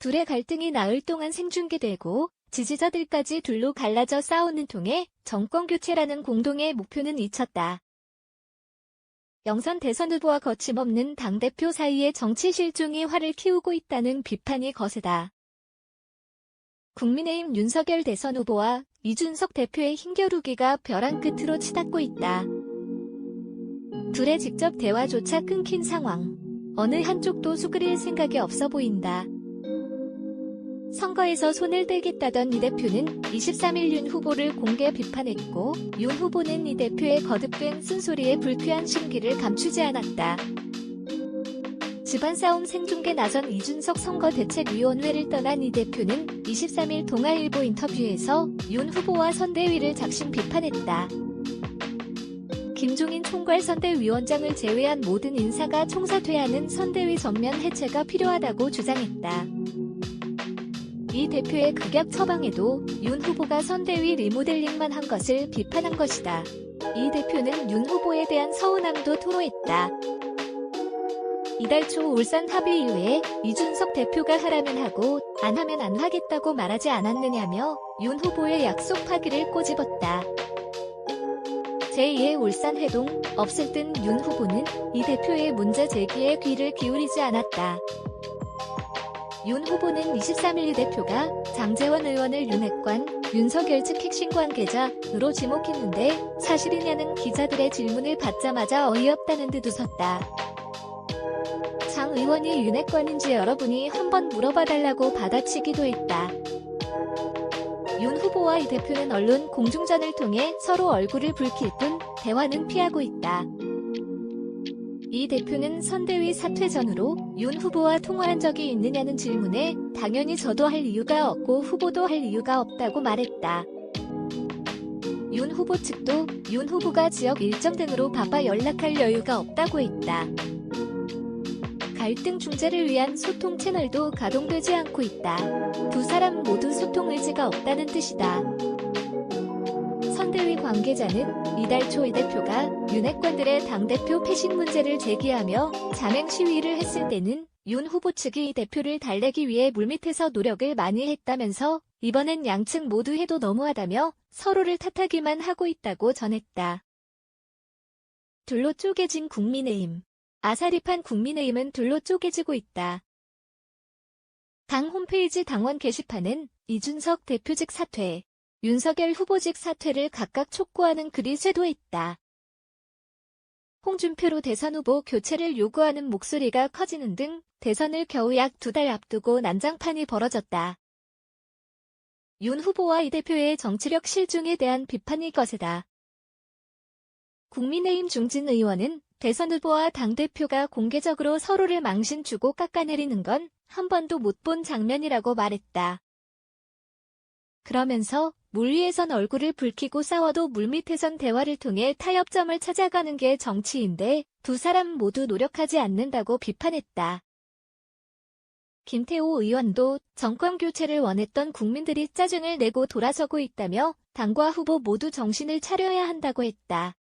둘의 갈등이 나흘 동안 생중계되고 지지자들까지 둘로 갈라져 싸우는 통해 정권교체라는 공동의 목표는 잊혔다. 영선 대선 후보와 거침없는 당대표 사이의 정치 실종이 화를 키우고 있다는 비판이 거세다. 국민의힘 윤석열 대선 후보와 이준석 대표의 힘겨루기가 벼랑 끝으로 치닫고 있다. 둘의 직접 대화조차 끊긴 상황. 어느 한쪽도 수그릴 생각이 없어 보인다. 선거에서 손을 떼겠다던 이 대표는 23일 윤 후보를 공개 비판했고 윤 후보는 이 대표의 거듭된 쓴소리에 불쾌한 심기를 감추지 않았다. 집안 싸움 생중계 나선 이준석 선거대책위원회를 떠난 이 대표는 23일 동아일보 인터뷰에서 윤 후보와 선대위를 작심 비판했다. 김종인 총괄 선대위원장을 제외한 모든 인사가 총사퇴하는 선대위 전면 해체가 필요하다고 주장했다. 이 대표의 극약 처방에도 윤 후보가 선대위 리모델링만 한 것을 비판한 것이다. 이 대표는 윤 후보에 대한 서운함도 토로했다. 이달 초 울산 합의 이후에 이준석 대표가 하라면 하고 안 하면 안 하겠다고 말하지 않았느냐며 윤 후보의 약속 파기를 꼬집었다. 제2의 울산 회동 없을 땐 윤 후보는 이 대표의 문제 제기에 귀를 기울이지 않았다. 윤 후보는 23일 이 대표가 장재원 의원을 윤핵관, 윤석열 측 핵심 관계자으로 지목했는데 사실이냐는 기자들의 질문을 받자마자 어이없다는 듯 웃었다. 장 의원이 윤핵관인지 여러분이 한번 물어봐달라고 받아치기도 했다. 윤 후보와 이 대표는 언론 공중전을 통해 서로 얼굴을 붉힐 뿐 대화는 피하고 있다. 이 대표는 선대위 사퇴 전으로 윤 후보와 통화한 적이 있느냐는 질문에 당연히 저도 할 이유가 없고 후보도 할 이유가 없다고 말했다. 윤 후보 측도 윤 후보가 지역 일정 등으로 바빠 연락할 여유가 없다고 했다. 갈등 중재를 위한 소통 채널도 가동되지 않고 있다. 두 사람 모두 소통 의지가 없다는 뜻이다. 선대위 관계자는 이달 초 이 대표가 윤핵관들의 당대표 패신 문제를 제기하며 자맹 시위를 했을 때는 윤 후보 측이 이 대표를 달래기 위해 물밑에서 노력을 많이 했다면서 이번엔 양측 모두 해도 너무하다며 서로를 탓하기만 하고 있다고 전했다. 둘로 쪼개진 국민의힘 아사리판 국민의힘은 둘로 쪼개지고 있다. 당 홈페이지 당원 게시판은 이준석 대표직 사퇴, 윤석열 후보직 사퇴를 각각 촉구하는 글이 쇄도했다. 홍준표로 대선 후보 교체를 요구하는 목소리가 커지는 등 대선을 겨우 약 두 달 앞두고 난장판이 벌어졌다. 윤 후보와 이 대표의 정치력 실종에 대한 비판이 거세다. 국민의힘 중진 의원은 대선 후보와 당대표가 공개적으로 서로를 망신 주고 깎아내리는 건 한 번도 못 본 장면이라고 말했다. 그러면서 물 위에선 얼굴을 붉히고 싸워도 물 밑에선 대화를 통해 타협점을 찾아가는 게 정치인데 두 사람 모두 노력하지 않는다고 비판했다. 김태호 의원도 정권 교체를 원했던 국민들이 짜증을 내고 돌아서고 있다며 당과 후보 모두 정신을 차려야 한다고 했다.